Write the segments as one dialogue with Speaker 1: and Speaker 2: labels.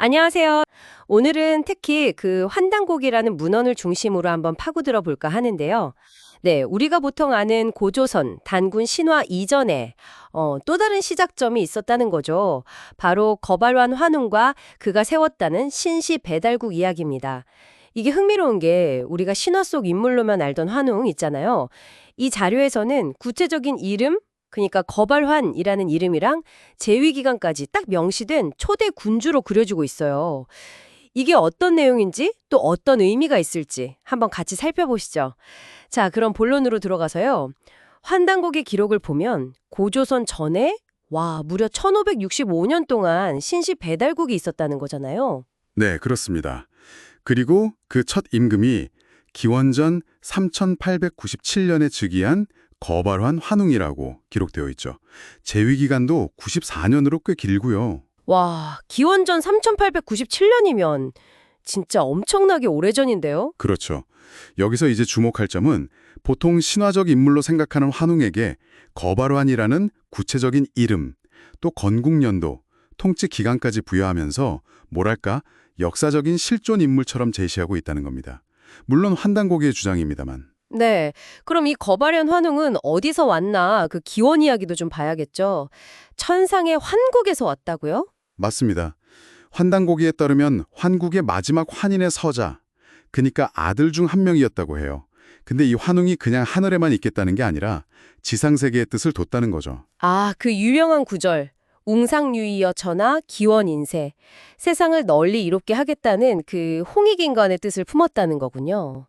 Speaker 1: 안녕하세요. 오늘은 특히 그 환단곡이라는 문헌을 중심으로 한번 파고들어 볼까 하는데요. 네, 우리가 보통 아는 고조선, 단군 신화 이전에 어, 또 다른 시작점이 있었다는 거죠. 바로 거발환 환웅과 그가 세웠다는 신시 배달국 이야기입니다. 이게 흥미로운 게 우리가 신화 속 인물로만 알던 환웅 있잖아요. 이 자료에서는 구체적인 이름, 그러니까 거발환이라는 이름이랑 재위 기간까지 딱 명시된 초대 군주로 그려지고 있어요. 이게 어떤 내용인지 또 어떤 의미가 있을지 한번 같이 살펴보시죠. 자, 그럼 본론으로 들어가서요. 환단곡의 기록을 보면 고조선 전에 와, 무려 1565년 동안 신시 배달국이 있었다는 거잖아요.
Speaker 2: 네, 그렇습니다. 그리고 그 첫 임금이 기원전 3897년에 즉위한 거발환 환웅이라고 기록되어 있죠. 재위 기간도 94년으로 꽤 길고요.
Speaker 1: 와, 기원전 3897년이면 진짜 엄청나게 오래전인데요?
Speaker 2: 그렇죠. 여기서 이제 주목할 점은 보통 신화적 인물로 생각하는 환웅에게 거발환이라는 구체적인 이름, 또 건국년도, 통치 기간까지 부여하면서 뭐랄까 역사적인 실존 인물처럼 제시하고 있다는 겁니다. 물론 환단고기의 주장입니다만.
Speaker 1: 네. 그럼 이 거발현 환웅은 어디서 왔나 그 기원 이야기도 좀 봐야겠죠. 천상의 환국에서 왔다고요?
Speaker 2: 맞습니다. 환단고기에 따르면 환국의 마지막 환인의 서자, 그니까 아들 중 한 명이었다고 해요. 근데 이 환웅이 그냥 하늘에만 있겠다는 게 아니라 지상세계의 뜻을 뒀다는 거죠.
Speaker 1: 아, 그 유명한 구절. 웅상유이여 천하 기원인세. 세상을 널리 이롭게 하겠다는 그 홍익인간의 뜻을 품었다는 거군요.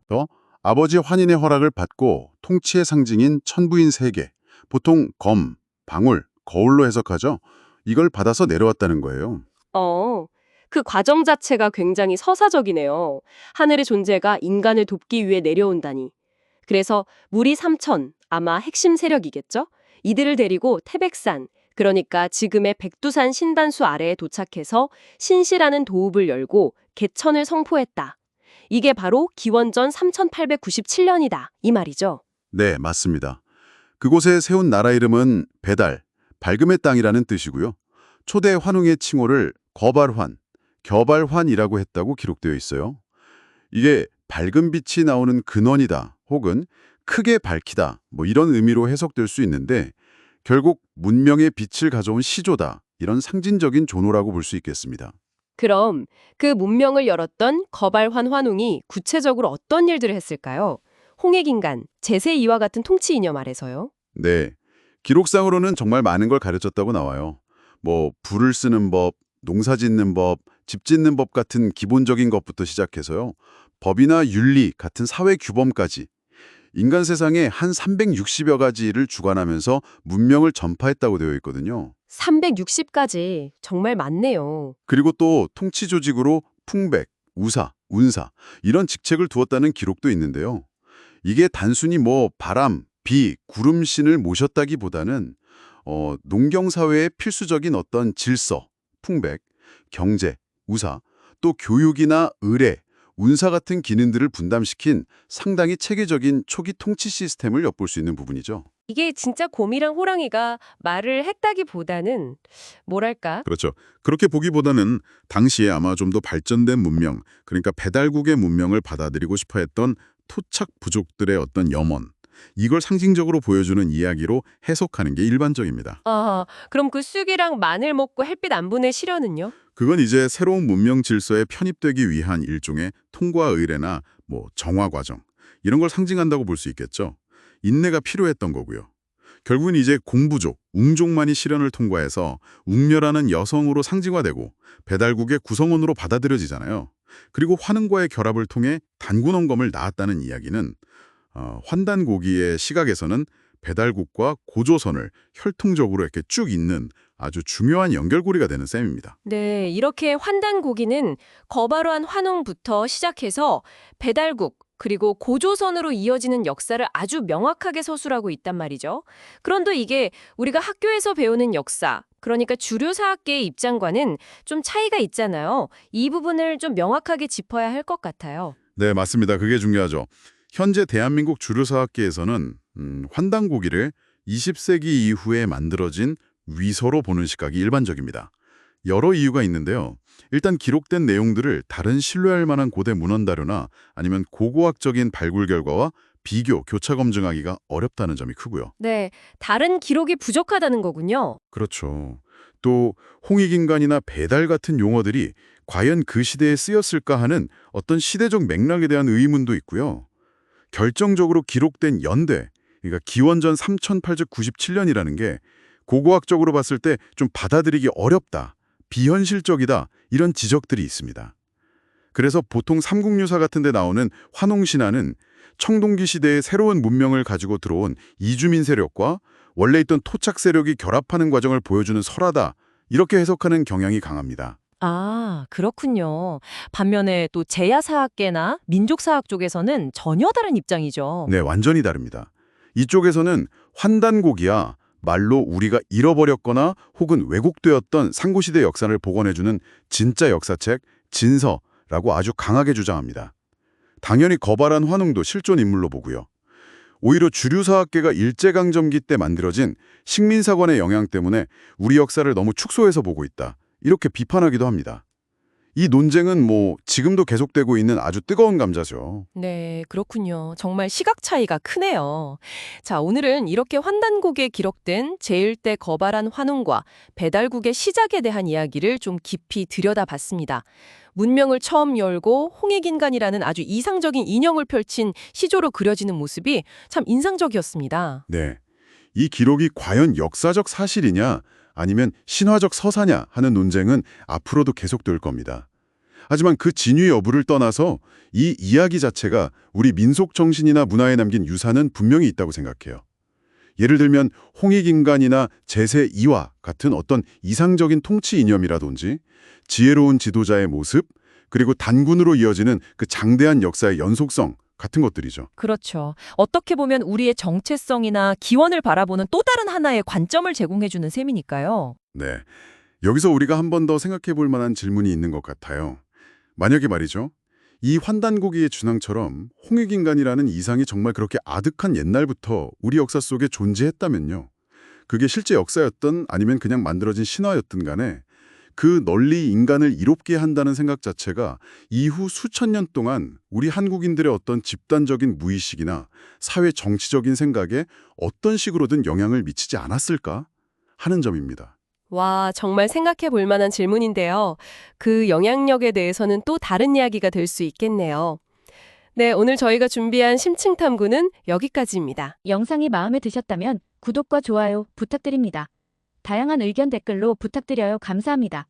Speaker 2: 아버지 환인의 허락을 받고 통치의 상징인 천부인 세계, 보통 검, 방울, 거울로 해석하죠. 이걸 받아서 내려왔다는 거예요.
Speaker 1: 어, 그 과정 자체가 굉장히 서사적이네요. 하늘의 존재가 인간을 돕기 위해 내려온다니. 그래서 무리 삼천, 아마 핵심 세력이겠죠? 이들을 데리고 태백산, 그러니까 지금의 백두산 신단수 아래에 도착해서 신시라는 도읍을 열고 개천을 성포했다. 이게 바로 기원전 3897년이다. 이 말이죠.
Speaker 2: 네, 맞습니다. 그곳에 세운 나라 이름은 배달, 밝음의 땅이라는 뜻이고요. 초대 환웅의 칭호를 거발환, 겨발환이라고 했다고 기록되어 있어요. 이게 밝은 빛이 나오는 근원이다 혹은 크게 밝히다 뭐 이런 의미로 해석될 수 있는데 결국 문명의 빛을 가져온 시조다 이런 상징적인 존호라고 볼 수 있겠습니다.
Speaker 1: 그럼 그 문명을 열었던 거발환 환웅이 구체적으로 어떤 일들을 했을까요? 홍익인간, 제세이와 같은 통치 이념 아래서요.
Speaker 2: 네, 기록상으로는 정말 많은 걸 가르쳤다고 나와요. 뭐 불을 쓰는 법, 농사 짓는 법, 집 짓는 법 같은 기본적인 것부터 시작해서요. 법이나 윤리 같은 사회 규범까지 인간 세상에 한 360여 가지를 주관하면서 문명을 전파했다고 되어 있거든요.
Speaker 1: 360까지 정말 많네요.
Speaker 2: 그리고 또 통치 조직으로 풍백, 우사, 운사 이런 직책을 두었다는 기록도 있는데요. 이게 단순히 뭐 바람, 비, 구름 신을 모셨다기보다는 어, 농경사회의 필수적인 어떤 질서, 풍백, 경제, 우사, 또 교육이나 의례, 운사 같은 기능들을 분담시킨 상당히 체계적인 초기 통치 시스템을 엿볼 수 있는 부분이죠.
Speaker 1: 이게 진짜 곰이랑 호랑이가 말을 했다기보다는 뭐랄까?
Speaker 2: 그렇죠. 그렇게 보기보다는 당시에 아마 좀 더 발전된 문명, 그러니까 배달국의 문명을 받아들이고 싶어 했던 토착 부족들의 어떤 염원, 이걸 상징적으로 보여주는 이야기로 해석하는 게 일반적입니다.
Speaker 1: 아, 그럼 그 쑥이랑 마늘 먹고 햇빛 안 보낼 시련은요?
Speaker 2: 그건 이제 새로운 문명 질서에 편입되기 위한 일종의 통과 의례나 뭐 정화 과정, 이런 걸 상징한다고 볼 수 있겠죠. 인내가 필요했던 거고요. 결국은 이제 공부족, 웅족만이 시련을 통과해서 웅녀라는 여성으로 상징화되고 배달국의 구성원으로 받아들여지잖아요. 그리고 환흥과의 결합을 통해 단군원검을 낳았다는 이야기는 어, 환단고기의 시각에서는 배달국과 고조선을 혈통적으로 이렇게 쭉 잇는 아주 중요한 연결고리가 되는 셈입니다.
Speaker 1: 네, 이렇게 환단고기는 거바로한 환웅부터 시작해서 배달국 그리고 고조선으로 이어지는 역사를 아주 명확하게 서술하고 있단 말이죠. 그런데 이게 우리가 학교에서 배우는 역사, 그러니까 주류 사학계의 입장과는 좀 차이가 있잖아요. 이 부분을 좀 명확하게 짚어야 할 것 같아요.
Speaker 2: 네, 맞습니다. 그게 중요하죠. 현재 대한민국 주류 사학계에서는 음, 환단고기를 20세기 이후에 만들어진 위서로 보는 시각이 일반적입니다. 여러 이유가 있는데요. 일단 기록된 내용들을 다른 신뢰할 만한 고대 문헌 자료나 아니면 고고학적인 발굴 결과와 비교, 교차 검증하기가 어렵다는 점이 크고요.
Speaker 1: 네, 다른 기록이 부족하다는 거군요.
Speaker 2: 그렇죠. 또 홍익인간이나 배달 같은 용어들이 과연 그 시대에 쓰였을까 하는 어떤 시대적 맥락에 대한 의문도 있고요. 결정적으로 기록된 연대, 그러니까 기원전 3897년이라는 게 고고학적으로 봤을 때 좀 받아들이기 어렵다, 비현실적이다 이런 지적들이 있습니다. 그래서 보통 삼국유사 같은 데 나오는 환웅신화는 청동기 시대의 새로운 문명을 가지고 들어온 이주민 세력과 원래 있던 토착 세력이 결합하는 과정을 보여주는 설화다 이렇게 해석하는 경향이 강합니다.
Speaker 3: 아, 그렇군요. 반면에 또 제야사학계나 민족사학 쪽에서는 전혀 다른 입장이죠.
Speaker 2: 네, 완전히 다릅니다. 이쪽에서는 환단곡이야 말로 우리가 잃어버렸거나 혹은 왜곡되었던 상고시대 역사를 복원해주는 진짜 역사책 진서라고 아주 강하게 주장합니다. 당연히 거발한 환웅도 실존 인물로 보고요. 오히려 주류사학계가 일제강점기 때 만들어진 식민사관의 영향 때문에 우리 역사를 너무 축소해서 보고 있다. 이렇게 비판하기도 합니다. 이 논쟁은 뭐 지금도 계속되고 있는 아주 뜨거운 감자죠.
Speaker 3: 네, 그렇군요. 정말 시각 차이가 크네요. 자, 오늘은 이렇게 환단곡에 기록된 제1대 거발한 환웅과 배달국의 시작에 대한 이야기를 좀 깊이 들여다봤습니다. 문명을 처음 열고 홍익인간이라는 아주 이상적인 인형을 펼친 시조로 그려지는 모습이 참 인상적이었습니다.
Speaker 2: 네. 이 기록이 과연 역사적 사실이냐 아니면 신화적 서사냐 하는 논쟁은 앞으로도 계속될 겁니다. 하지만 그 진위 여부를 떠나서 이 이야기 자체가 우리 민속 정신이나 문화에 남긴 유산은 분명히 있다고 생각해요. 예를 들면 홍익인간이나 제세 이화 같은 어떤 이상적인 통치 이념이라든지 지혜로운 지도자의 모습 그리고 단군으로 이어지는 그 장대한 역사의 연속성 같은 것들이죠.
Speaker 3: 그렇죠. 어떻게 보면 우리의 정체성이나 기원을 바라보는 또 다른 하나의 관점을 제공해주는 셈이니까요.
Speaker 2: 네. 여기서 우리가 한 번 더 생각해 볼 만한 질문이 있는 것 같아요. 만약에 말이죠. 이 환단고기의 준항처럼 홍익인간이라는 이상이 정말 그렇게 아득한 옛날부터 우리 역사 속에 존재했다면요. 그게 실제 역사였던 아니면 그냥 만들어진 신화였든 간에 그 널리 인간을 이롭게 한다는 생각 자체가 이후 수천 년 동안 우리 한국인들의 어떤 집단적인 무의식이나 사회 정치적인 생각에 어떤 식으로든 영향을 미치지 않았을까 하는 점입니다.
Speaker 1: 와, 정말 생각해 볼 만한 질문인데요. 그 영향력에 대해서는 또 다른 이야기가 될 수 있겠네요. 네, 오늘 저희가 준비한 심층 탐구는 여기까지입니다.
Speaker 4: 영상이 마음에 드셨다면 구독과 좋아요 부탁드립니다. 다양한 의견 댓글로 부탁드려요. 감사합니다.